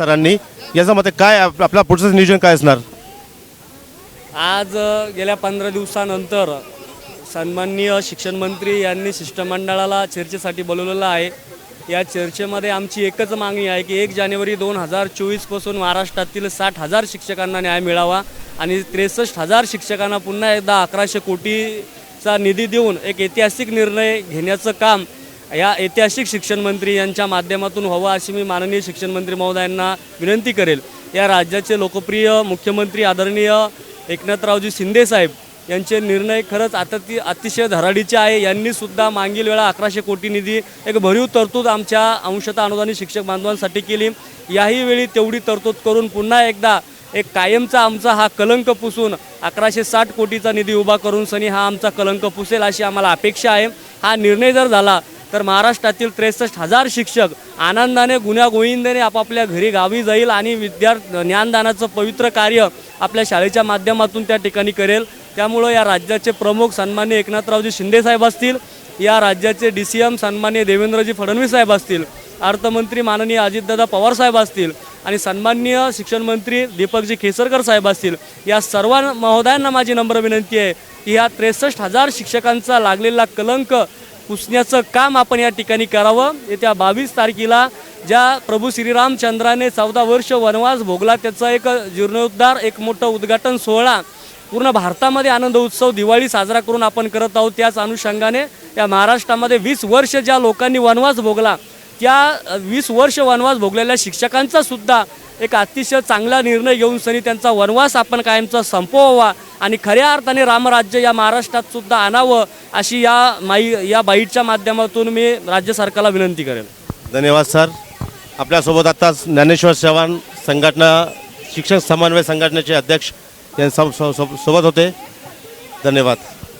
सरांनी याचं मते काय आप- आपला पुढचं नियोजन काय असणार? आज अ, गेल्या पंधरा दिवसानंतर सन्माननीय शिक्षण मंत्री यांनी शिष्टमंडळाला चर्चेसाठी बोलवलेलं आहे. या चर्चेमध्ये आमची एकच मागणी आहे की एक जानेवारी दोन हजार चोवीसपासून महाराष्ट्रातील साठ हजार शिक्षकांना न्याय मिळावा आणि त्रेसष्ट हजार शिक्षकांना पुन्हा एकदा अकराशे कोटीचा निधी देऊन एक ऐतिहासिक निर्णय घेण्याचं काम या ऐतिहासिक शिक्षण मंत्री यांच्या माध्यमातून व्हावं अशी मी माननीय शिक्षण मंत्री महोदयांना विनंती करेल. या राज्याचे लोकप्रिय मुख्यमंत्री आदरणीय एकनाथरावजी शिंदेसाहेब यांचे निर्णय खरंच आता ती अतिशय धडाडीचे आहे. यांनीसुद्धा मागील वेळा अकराशे कोटी निधी एक भरीव तरतूद आमच्या अंशतः अनुदानित शिक्षक बांधवांसाठी केली. याही वेळी तेवढी तरतूद करून पुन्हा एकदा एक कायमचा आमचा हा कलंक पुसून अकराशे साठ कोटीचा निधी उभा करून सनी हा आमचा कलंक पुसेल अशी आम्हाला अपेक्षा आहे. हा निर्णय जर झाला तर महाराष्ट्रातील त्रेसष्ट हजार शिक्षक आनंदाने गुण्यागोविंदाने आपापल्या घरी गावी जाईल आणि विद्यार्थी ज्ञानदानाचं पवित्र कार्य आपल्या शाळेच्या माध्यमातून त्या ठिकाणी करेल. त्यामुळं या राज्याचे प्रमुख सन्मान्य एकनाथरावजी शिंदेसाहेब असतील या राज्याचे डी सी एम सन्मान्य देवेंद्रजी फडणवीस साहेब असतील अर्थमंत्री माननीय अजितदादा पवार साहेब असतील आणि सन्माननीय शिक्षण मंत्री दीपकजी खेसरकर साहेब असतील या सर्व महोदयांना माझी नम्र विनंती आहे की ह्या त्रेसष्ट हजार शिक्षकांचा लागलेला कलंक पुसण्याचं काम आपण या ठिकाणी करावं. येत्या बावीस तारखेला ज्या प्रभू श्रीरामचंद्राने चौदा वर्ष वनवास भोगला त्याचा एक जीर्णोद्धार एक मोठं उद्घाटन सोहळा पूर्ण भारतामध्ये आनंद उत्सव दिवाळी साजरा करून आपण करत आहोत. त्याच अनुषंगाने या महाराष्ट्रामध्ये वीस वर्ष ज्या लोकांनी वनवास भोगला त्या वीस वर्ष वनवास भोगलेल्या शिक्षकांचा सुद्धा एक अतिशय चांगला निर्णय घेऊन सनी त्यांचा वनवास आपण कायमचा संपवावा आणि खऱ्या अर्थाने रामराज्य या महाराष्ट्रात सुद्धा आणावं अशी या माई या बाईटच्या माध्यमातून मी राज्य सरकारला विनंती करेन धन्यवाद सर. आपल्यासोबत आत्ताच ज्ञानेश्वर चव्हाण संघटना शिक्षक समन्वय संघटनेचे अध्यक्ष यांच्या सो- सोबत होते. धन्यवाद.